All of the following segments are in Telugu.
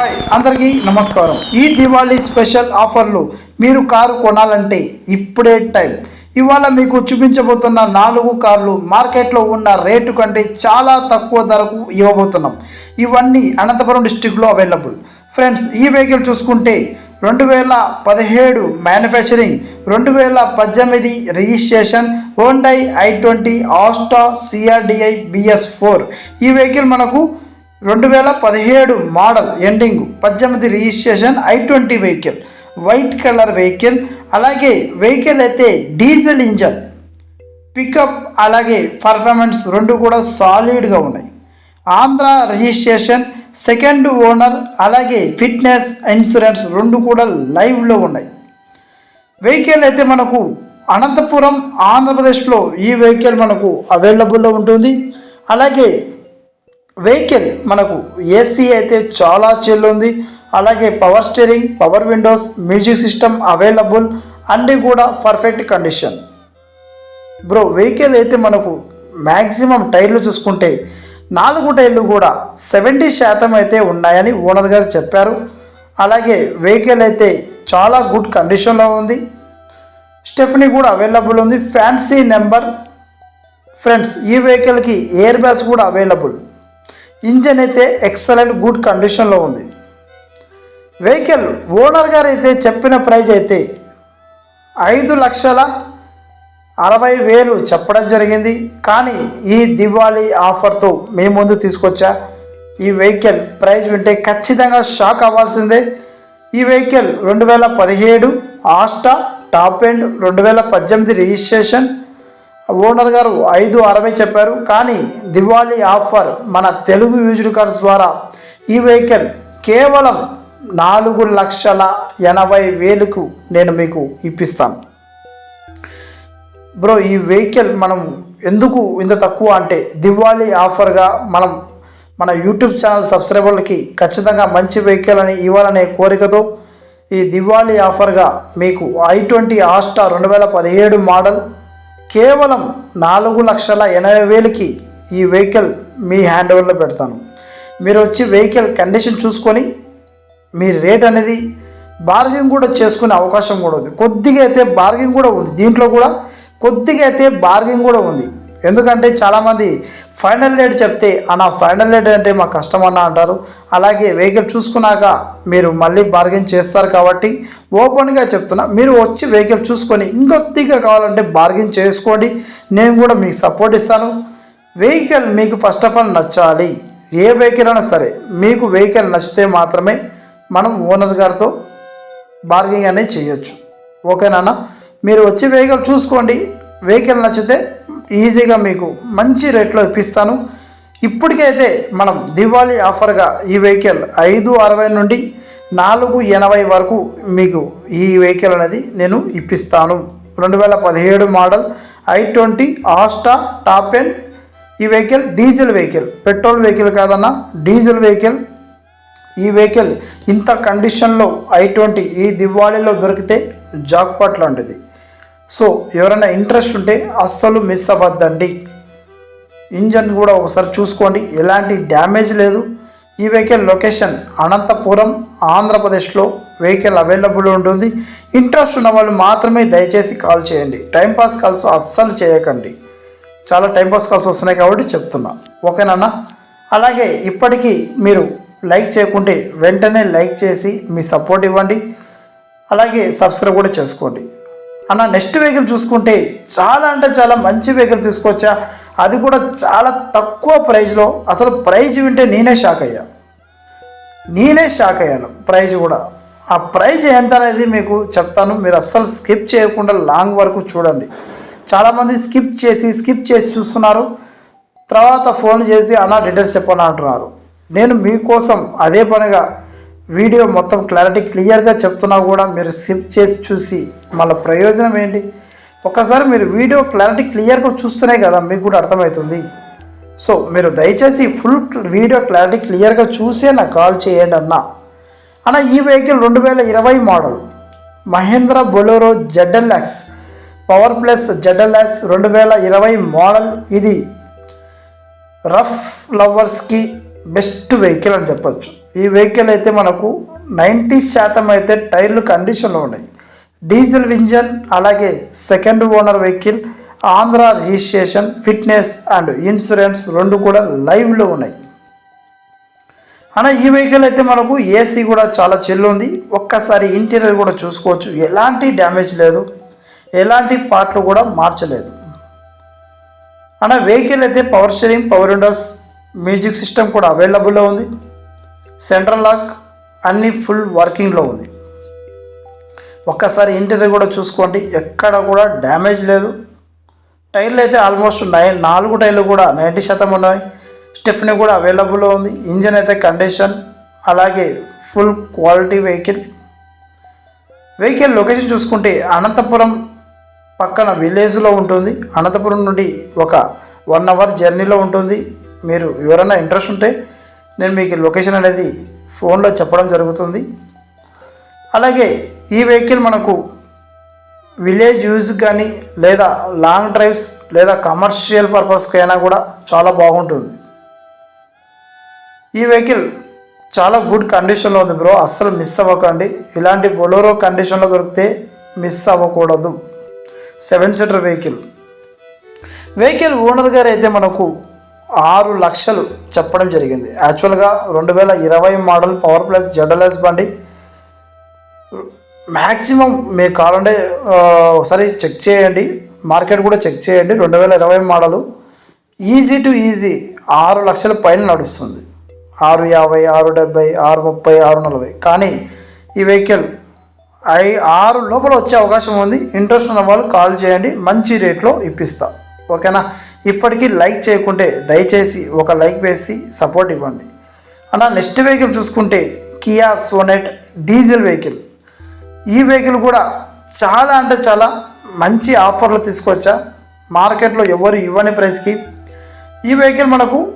హాయ్ అందరికీ నమస్కారం. ఈ దివాళీ స్పెషల్ ఆఫర్లు మీరు కారు కొనాలంటే ఇప్పుడే టైం. ఇవాళ మీకు చూపించబోతున్న నాలుగు కార్లు మార్కెట్లో ఉన్న రేటు కంటే చాలా తక్కువ ధరకు ఇవ్వబోతున్నాం. ఇవన్నీ అనంతపురం డిస్టిక్లో అవైలబుల్. ఫ్రెండ్స్ ఈ వెహికల్ చూసుకుంటే రెండు వేల పదిహేడు మ్యానుఫ్యాక్చరింగ్ రెండు వేల పద్దెనిమిది registration Hyundai i twenty Asta CRDI BS four. ఈ వెహికల్ మనకు రెండు వేల పదిహేడు మోడల్ ఎండింగ్ పద్దెనిమిది registration i twenty vehicle white colour vehicle అలాగే వెహికల్ అయితే డీజిల్ ఇంజన్ పికప్ అలాగే పర్ఫార్మెన్స్ రెండు కూడా సాలిడ్గా ఉన్నాయి. ఆంధ్ర రిజిస్ట్రేషన్ సెకండ్ ఓనర్ అలాగే ఫిట్నెస్ ఇన్సూరెన్స్ రెండు కూడా లైవ్లో ఉన్నాయి. వెహికల్ అయితే మనకు అనంతపురం ఆంధ్రప్రదేశ్లో ఈ వెహికల్ మనకు అవైలబుల్లో ఉంటుంది. అలాగే వెహికల్ మనకు ఏసీ అయితే చాలా చెల్లుంది. అలాగే power steering power windows music system available అన్నీ కూడా పర్ఫెక్ట్ కండిషన్ బ్రో వెహికల్ అయితే మనకు మ్యాక్సిమం టైర్లు చూసుకుంటే నాలుగు టైర్లు కూడా సెవెంటీ శాతం అయితే ఉన్నాయని ఓనర్ గారు చెప్పారు. అలాగే వెహికల్ అయితే చాలా గుడ్ కండిషన్లో ఉంది. స్టెఫ్నీ కూడా అవైలబుల్ ఉంది. ఫ్యాన్సీ నెంబర్ ఫ్రెండ్స్ ఈ వెహికల్కి ఎయిర్ బ్యాగ్స్ కూడా అవైలబుల్ ఇంజన్ అయితే ఎక్సలెంట్ గుడ్ కండిషన్లో ఉంది. వెహికల్ ఓనర్ గారు అయితే చెప్పిన ప్రైజ్ అయితే ఐదు లక్షల అరవై వేలు చెప్పడం జరిగింది. కానీ ఈ దివాళీ ఆఫర్తో మీ ముందు తీసుకొచ్చా ఈ వెహికల్ ప్రైజ్ వింటే ఖచ్చితంగా షాక్ అవ్వాల్సిందే. ఈ వెహికల్ రెండు వేల పదిహేడు ఆస్టా టాప్ ఎండ్ రెండు వేల పద్దెనిమిది రిజిస్ట్రేషన్ ఓనర్ గారు ఐదు అరవై చెప్పారు. కానీ దివాళీ ఆఫర్ మన తెలుగు యూజ్డ్ కార్స్ ద్వారా ఈ వెహికల్ కేవలం నాలుగు లక్షల ఎనభై వేలకు నేను మీకు ఇప్పిస్తాను. బ్రో ఈ వెహికల్ మనం ఎందుకు ఇంత తక్కువ అంటే దివాళీ ఆఫర్గా మనం మన యూట్యూబ్ ఛానల్ సబ్స్క్రైబర్లకి ఖచ్చితంగా మంచి వెహికల్ అని ఇవ్వాలనే కోరికతో ఈ దివాళీ ఆఫర్గా మీకు ఐ ట్వంటీ ఆస్టా రెండు వేల పదిహేడు మోడల్ కేవలం నాలుగు లక్షల ఎనభై వేలకి ఈ వెహికల్ మీ హ్యాండ్ ఓవర్లో పెడతాను. మీరు వచ్చి వెహికల్ కండిషన్ చూసుకొని మీ రేట్ అనేది బార్గెన్ కూడా చేసుకునే అవకాశం కూడా ఉంది. కొద్దిగా అయితే బార్గెన్ కూడా ఉంది. దీంట్లో కూడా కొద్దిగా అయితే బార్గెన్ కూడా ఉంది. ఎందుకంటే చాలామంది ఫైనల్ రేట్ చెప్తే అన్న ఫైనల్ రేట్ అంటే మాకు కష్టం అన్న అంటారు. అలాగే వెహికల్ చూసుకున్నాక మీరు మళ్ళీ బార్గెన్ చేస్తారు కాబట్టి ఓపెన్గా చెప్తున్నా మీరు వచ్చి వెహికల్ చూసుకొని ఇంకొద్దిగా కావాలంటే బార్గెన్ చేసుకోండి. నేను కూడా మీకు సపోర్ట్ ఇస్తాను. వెహికల్ మీకు ఫస్ట్ ఆఫ్ ఆల్ నచ్చాలి. ఏ వెహికల్ అయినా సరే మీకు వెహికల్ నచ్చితే మాత్రమే మనం ఓనర్ గారితో బార్గెనింగ్ అనేది చేయొచ్చు. ఓకేనా మీరు వచ్చి వెహికల్ చూసుకోండి. వెహికల్ నచ్చితే ఈజీగా మీకు మంచి రేట్లో ఇప్పిస్తాను. ఇప్పటికైతే మనం దివాళీ ఆఫర్గా ఈ వెహికల్ ఐదు అరవై నుండి నాలుగు ఎనభై వరకు మీకు ఈ వెహికల్ అనేది నేను ఇప్పిస్తాను. రెండు వేల పదిహేడు model i twenty Asta top end ఈ vehicle diesel vehicle petrol vehicle కాదన్నా డీజిల్ వెహికల్ ఈ వెహికల్ ఇంత కండిషన్లో ఐ ట్వంటీ ఈ దివాళీలో దొరికితే జాక్పాట్ లాంటిది. సో ఎవరైనా ఇంట్రెస్ట్ ఉంటే అస్సలు మిస్ అవ్వద్దండి. ఇంజన్ కూడా ఒకసారి చూసుకోండి. ఎలాంటి డ్యామేజ్ లేదు. ఈ వెహికల్ లొకేషన్ అనంతపురం ఆంధ్రప్రదేశ్లో వెహికల్ అవైలబుల్ ఉంటుంది. ఇంట్రెస్ట్ ఉన్న వాళ్ళు మాత్రమే దయచేసి కాల్ చేయండి. టైంపాస్ కాల్స్ అస్సలు చేయకండి. చాలా టైంపాస్ కాల్స్ వస్తున్నాయి కాబట్టి చెప్తున్నా. ఓకేనా అలాగే ఇప్పటికీ మీరు లైక్ చేయకుంటే వెంటనే లైక్ చేసి మీ సపోర్ట్ ఇవ్వండి. అలాగే సబ్స్క్రైబ్ కూడా చేసుకోండి. అన్న నెక్స్ట్ వెహికల్ చూసుకుంటే చాలా అంటే చాలా మంచి వెహికల్ తీసుకొచ్చా. అది కూడా చాలా తక్కువ ప్రైజ్లో అసలు ప్రైజ్ వింటే నేనే షాక్ అయ్యా. నేనే షాక్ అయ్యాను ప్రైజ్ కూడా. ఆ ప్రైజ్ ఎంత అనేది మీకు చెప్తాను. మీరు అస్సలు స్కిప్ చేయకుండా లాంగ్ వరకు చూడండి. చాలామంది స్కిప్ చేసి స్కిప్ చేసి చూస్తున్నారు. తర్వాత ఫోన్ చేసి అన్న డీటెయిల్స్ చెప్పని? అంటున్నారు. నేను మీకోసం అదే పనిగా వీడియో మొత్తం క్లారిటీ క్లియర్గా చెప్తున్నా కూడా మీరు స్కిప్ చేసి చూసి మళ్ళీ ప్రయోజనం ఏంటి? ఒకసారి మీరు వీడియో క్లారిటీ క్లియర్గా చూస్తేనే కదా మీకు కూడా అర్థమవుతుంది. సో మీరు దయచేసి ఫుల్ వీడియో క్లారిటీ క్లియర్గా చూసే నాకు కాల్ చేయండి అన్న. అన్న ఈ వెహికల్ రెండు వేల ఇరవై model. Mahindra Bolero ZLX. Power plus ZLX రెండు వేల ఇరవై మోడల్. ఇది రఫ్ లవర్స్కి బెస్ట్ వెహికల్ అని చెప్పొచ్చు. ఈ వెహికల్ అయితే మనకు నైంటీ శాతం అయితే టైర్లు కండిషన్లో ఉన్నాయి. డీజిల్ ఇంజన్ అలాగే second owner vehicle Andhra registration fitness and insurance రెండు కూడా లైవ్లో ఉన్నాయి. అన్న ఈ వెహికల్ అయితే మనకు ఏసీ కూడా చాలా చిల్లు ఉంది. ఒక్కసారి ఇంటీరియర్ కూడా చూసుకోవచ్చు. ఎలాంటి డ్యామేజ్ లేదు. ఎలాంటి పార్ట్లు కూడా మార్చలేదు. అన్న వెహికల్ అయితే power steering power windows music system కూడా అవైలబుల్లో ఉంది. సెంట్రల్ లాక్ అన్నీ ఫుల్ వర్కింగ్లో ఉంది. ఒక్కసారి ఇంటీరియర్ కూడా చూసుకోండి. ఎక్కడ కూడా డ్యామేజ్ లేదు. టైర్లు అయితే ఆల్మోస్ట్ నైన్ నాలుగు టైర్లు కూడా నైంటీ శాతం ఉన్నాయి. స్టెఫ్ని కూడా అవైలబుల్లో ఉంది. ఇంజన్ అయితే కండిషన్ అలాగే full quality vehicle. Vehicle location చూసుకుంటే అనంతపురం పక్కన విలేజ్లో ఉంటుంది. అనంతపురం నుండి ఒక వన్ అవర్ జర్నీలో ఉంటుంది. మీరు ఎవరైనా ఇంట్రెస్ట్ ఉంటే నేను మీకు లొకేషన్ అనేది ఫోన్లో చెప్పడం జరుగుతుంది. అలాగే ఈ వెహికల్ మనకు విలేజ్ యూజ్ కానీ లేదా లాంగ్ డ్రైవ్స్ లేదా కమర్షియల్ పర్పస్కి అయినా కూడా చాలా బాగుంటుంది. ఈ వెహికల్ చాలా గుడ్ కండిషన్లో ఉంది బ్రో అస్సలు మిస్ అవ్వకండి. ఇలాంటి బొలోరో కండిషన్లో దొరికితే మిస్ అవ్వకూడదు. Seven seater vehicle. Vehicle owner గారు అయితే మనకు ఆరు లక్షలు చెప్పడం జరిగింది. యాక్చువల్గా రెండు వేల ఇరవై మోడల్ పవర్ ప్లస్ జెడ్ఎల్ఎస్ బండి మ్యాక్సిమం మీ కావాలంటే ఒకసారి చెక్ చేయండి. మార్కెట్ కూడా చెక్ చేయండి. రెండు వేల ఇరవై మోడలు ఈజీ టు ఈజీ ఆరు లక్షల పైన నడుస్తుంది. ఆరు యాభై ఆరు డెబ్బై ఆరు ముప్పై ఆరు నలభై. కానీ ఈ వెహికల్ ఐ ఆరు లోపల వచ్చే అవకాశం ఉంది. ఇంట్రెస్ట్ ఉన్న వాళ్ళు కాల్ చేయండి. మంచి రేట్లో ఇప్పిస్తా. ఓకేనా? ఇప్పటికీ లైక్ చేయకుంటే దయచేసి ఒక లైక్ వేసి సపోర్ట్ ఇవ్వండి. అన్న నెక్స్ట్ వెహికల్ చూసుకుంటే కియా సోనెట్ డీజిల్ వెహికల్. ఈ వెహికల్ కూడా చాలా అంటే చాలా మంచి ఆఫర్లు తీసుకొచ్చా? మార్కెట్లో ఎవరు ఇవ్వని ప్రైస్కి. ఈ వెహికల్ మనకు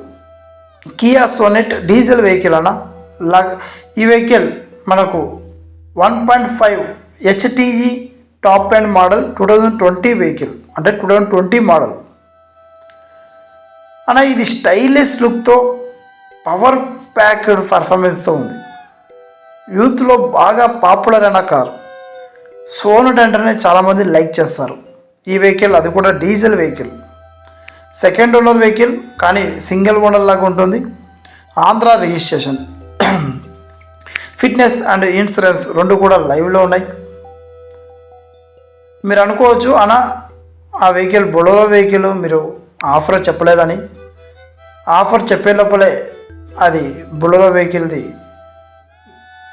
కియా సోనెట్ డీజిల్ వెహికల్ అన్న. లా- ఈ వెహికల్ మనకు one point five HTE top end model two thousand twenty vehicle. అంటే టూ థౌజండ్ ట్వంటీ మోడల్. అన్న ఇది స్టైలిష్ లుక్తో పవర్ ప్యాక్డ్ పర్ఫార్మెన్స్తో ఉంది. యూత్లో బాగా పాపులర్ అయిన కారు. సోనట్ అంటేనే చాలామంది లైక్ చేస్తారు. ఈ వెహికల్ అది కూడా diesel vehicle. Second owner vehicle కానీ సింగిల్ ఓనర్ లాగా ఉంటుంది. Andhra registration. Fitness and insurance రెండు కూడా లైవ్లో ఉన్నాయి. మీరు అనుకోవచ్చు అన్న ఆ వెహికల్ బొడోలో వెహికల్ మీరు ఆఫర్ చెప్పలేదని. ఆఫర్ చెప్పే లోపలే అది బొడోలో వెహికల్ది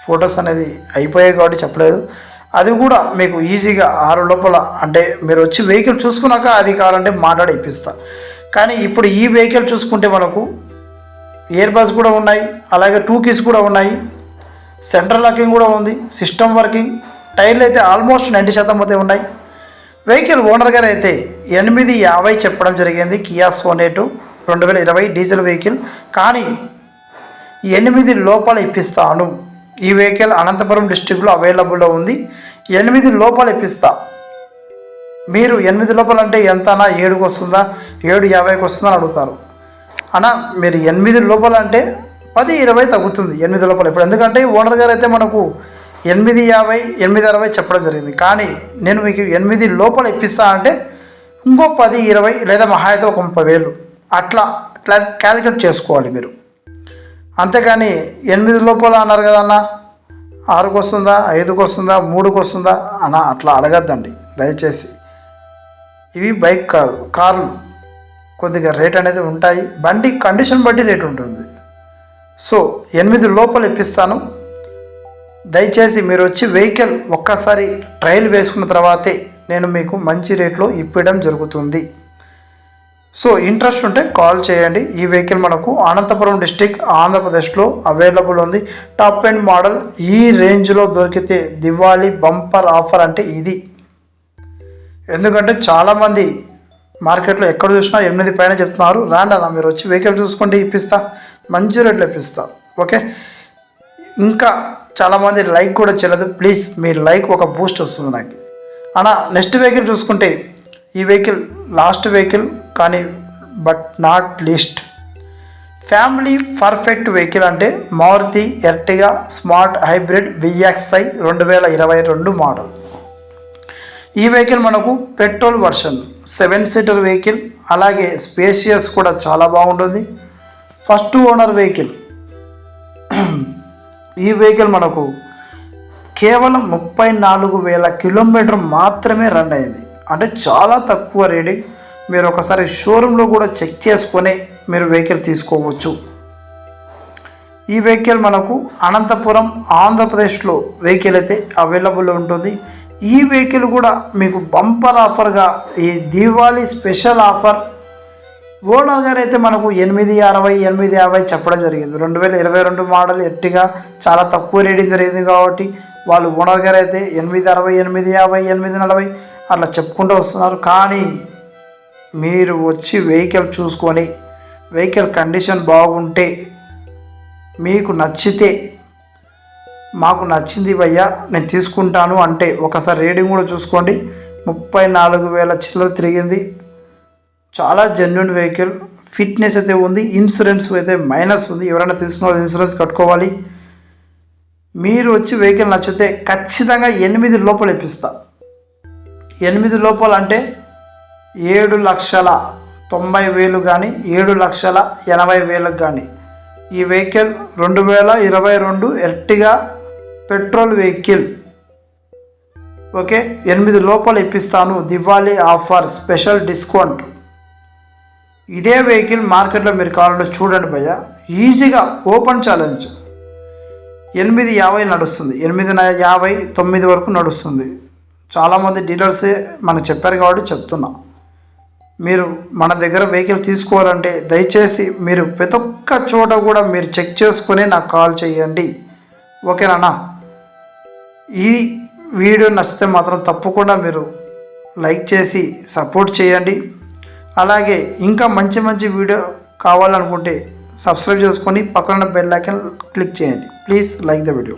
ఫొటోస్ అనేది అయిపోయాయి కాబట్టి చెప్పలేదు. అది కూడా మీకు ఈజీగా ఆరు లోపల అంటే మీరు వచ్చి వెహికల్ చూసుకున్నాక అది కావాలంటే మాట్లాడి ఇప్పిస్తా. కానీ ఇప్పుడు ఈ వెహికల్ చూసుకుంటే మనకు ఇయర్ బస్ కూడా ఉన్నాయి అలాగే టూ కీస్ కూడా ఉన్నాయి సెంట్రల్ లాకింగ్ కూడా ఉంది సిస్టమ్ వర్కింగ్ టైర్లు అయితే ఆల్మోస్ట్ నైంటీ శాతం అయితే ఉన్నాయి. వెహికల్ ఓనర్ గారు అయితే ఎనిమిది యాభై చెప్పడం జరిగింది కియా సోనేటు. రెండు వేల ఇరవై డీజిల్ వెహికల్. కానీ ఎనిమిది లోపల ఇప్పిస్తాను. ఈ వెహికల్ అనంతపురం డిస్టిక్లో అవైలబుల్లో ఉంది. ఎనిమిది లోపల ఇప్పిస్తా. మీరు ఎనిమిది లోపల అంటే ఎంతనా? ఏడుకి వస్తుందా? ఏడు యాభైకి వస్తుందా అడుగుతారు. అన్న మీరు ఎనిమిది లోపల అంటే పది ఇరవై తగ్గుతుంది ఎనిమిది లోపల. ఇప్పుడు ఎందుకంటే ఓనర్ గారు అయితే మనకు ఎనిమిది యాభై ఎనిమిది అరవై చెప్పడం జరిగింది. కానీ నేను మీకు ఎనిమిది లోపల ఇప్పిస్తా అంటే ఇంకో పది ఇరవై లేదా మహా అయితే ఒక ముప్పై వేలు. అట్లా అట్లా క్యాలిక్యులేట్ చేసుకోవాలి మీరు. అంతేకాని ఎనిమిది లోపల అన్నారు కదన్నా ఆరుకు వస్తుందా ఐదుకు వస్తుందా మూడుకు వస్తుందా అన్న అట్లా అడగద్దండి దయచేసి. ఇవి బైక్ కాదు కార్లు. కొద్దిగా రేట్ అనేది ఉంటాయి బండి కండిషన్ బట్టి రేట్ ఉంటుంది. సో ఎనిమిది లోపల ఇప్పిస్తాను. దయచేసి మీరు వచ్చి వెహికల్ ఒక్కసారి ట్రయల్ వేసుకున్న తర్వాతే నేను మీకు మంచి రేట్లో ఇప్పడం జరుగుతుంది. సో ఇంట్రెస్ట్ ఉంటే కాల్ చేయండి. ఈ వెహికల్ మనకు అనంతపురం డిస్టిక్ ఆంధ్రప్రదేశ్లో అవైలబుల్ ఉంది. టాప్ అండ్ మోడల్ ఈ రేంజ్లో దొరికితే దివాళీ బంపర్ ఆఫర్ అంటే ఇది. ఎందుకంటే చాలామంది మార్కెట్లో ఎక్కడ చూసినా ఎనిమిది పైన చెప్తున్నారు. రాండి అన్న మీరు వచ్చి వెహికల్ చూసుకుంటే ఇప్పిస్తా. మంచి రేట్లో ఇప్పిస్తా. ఓకే? ఇంకా చాలామంది లైక్ కూడా చేయలేదు. ప్లీజ్ మీ లైక్ ఒక బూస్ట్ వస్తుంది నాకు. అన్న నెక్స్ట్ వెహికల్ చూసుకుంటే ఈ వెహికల్ లాస్ట్ వెహికల్ కానీ but not least. Family perfect vehicle అంటే Maruti Ertiga smart hybrid VXI రెండు వేల ఇరవై రెండు మోడల్. ఈ వెహికల్ మనకు petrol version seven seater vehicle అలాగే స్పేషియస్ కూడా చాలా బాగుంటుంది. First owner vehicle. ఈ వెహికల్ మనకు కేవలం ముప్పై నాలుగు వేల కిలోమీటర్ మాత్రమే రన్ అయింది. అంటే చాలా తక్కువ రేటింగ్. మీరు ఒకసారి షోరూంలో కూడా చెక్ చేసుకొని మీరు వెహికల్ తీసుకోవచ్చు. ఈ వెహికల్ మనకు అనంతపురం ఆంధ్రప్రదేశ్లో వెహికల్ అయితే అవైలబుల్ ఉంటుంది. ఈ వెహికల్ కూడా మీకు బంపర్ ఆఫర్గా ఈ దీవాళీ స్పెషల్ ఆఫర్. ఓనర్ గారు అయితే మనకు ఎనిమిది అరవై ఎనిమిది యాభై చెప్పడం జరిగింది. రెండు వేల ఇరవై రెండు మోడల్ ఎట్టిగా చాలా తక్కువ రేటింగ్ జరిగింది కాబట్టి వాళ్ళు ఓనర్ గారు అయితే ఎనిమిది అరవై ఎనిమిది యాభై ఎనిమిది నలభై అట్లా చెప్పుకుంటూ వస్తున్నారు. కానీ మీరు వచ్చి వెహికల్ చూసుకొని వెహికల్ కండిషన్ బాగుంటే మీకు నచ్చితే మాకు నచ్చింది భయ్యా నేను తీసుకుంటాను అంటే ఒకసారి రేటింగ్ కూడా చూసుకోండి. ముప్పై నాలుగు వేల చిల్లర తిరిగింది. చాలా జెన్యున్ వెహికల్ ఫిట్నెస్ అయితే ఉంది ఇన్సూరెన్స్ అయితే మైనస్ ఉంది. ఎవరైనా తీసుకున్న వాళ్ళు ఇన్సూరెన్స్ కట్టుకోవాలి. మీరు వచ్చి వెహికల్ నచ్చితే ఖచ్చితంగా ఎనిమిది లోపల ఇప్పిస్తా. ఎనిమిది లోపల అంటే ఏడు లక్షల తొంభై వేలు కానీ ఏడు లక్షల ఎనభై వేలకు కానీ ఈ వెహికల్ రెండు వేల ఇరవై రెండు ఎర్టిగా పెట్రోల్ వెహికల్. ఓకే? ఎనిమిది లోపల ఇప్పిస్తాను. Diwali offer special discount. ఇదే వెహికల్ మార్కెట్లో మీరు కావాలంటే చూడండి భయ్య. ఈజీగా ఓపెన్ ఛాలెంజ్. ఎనిమిది యాభై నడుస్తుంది. ఎనిమిది యాభై తొమ్మిది వరకు నడుస్తుంది. చాలామంది డీలర్సే మనకు చెప్పారు కాబట్టి చెప్తున్నా. మీరు మన దగ్గర వెహికల్ తీసుకోవాలంటే దయచేసి మీరు ప్రతి ఒక్క చోట కూడా మీరు చెక్ చేసుకుని నాకు కాల్ చేయండి. ఓకేనా ఈ వీడియో నచ్చితే మాత్రం తప్పకుండా మీరు లైక్ చేసి సపోర్ట్ చేయండి. అలాగే ఇంకా మంచి మంచి వీడియో కావాలనుకుంటే సబ్స్క్రైబ్ చేసుకొని పక్కన బెల్ ఐకన్ క్లిక్ చేయండి. Please like the video.